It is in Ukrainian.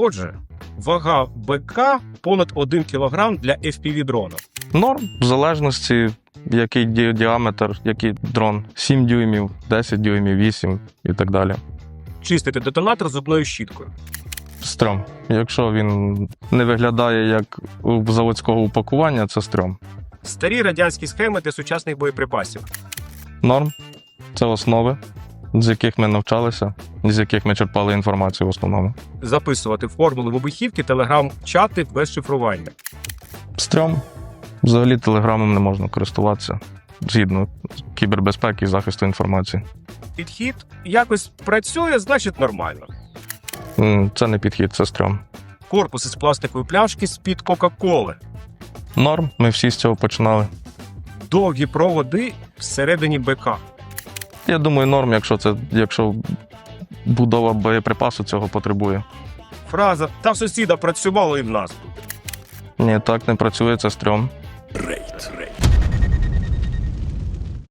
Отже, вага БК понад 1 кг для FPV дрона. Норм, в залежності, який діаметр, який дрон. 7 дюймів, 10 дюймів, 8 і так далі. Чистити детонатор зубною щіткою. Стрьом. Якщо він не виглядає як у заводського упакування, це стрьом. Старі радянські схеми для сучасних боєприпасів. Норм це основи, з яких ми навчалися, з яких ми черпали інформацію в основному. Записувати формули вибухівки, телеграм-чати без шифрування. Стрьом. Взагалі телеграмом не можна користуватися згідно кібербезпеки і захисту інформації. Підхід якось працює, значить нормально. М, Це не підхід, це стрьом. Корпус із пластикової пляшки з-під Кока-Коли. Норм, ми всі з цього починали. Довгі проводи всередині БК. Я думаю, норм, якщо це якщо будова боєприпасу цього потребує. Фраза та в сусіда працювало і в нас. буде». Ні, так не працює, це стрьом. Рейд, рейд.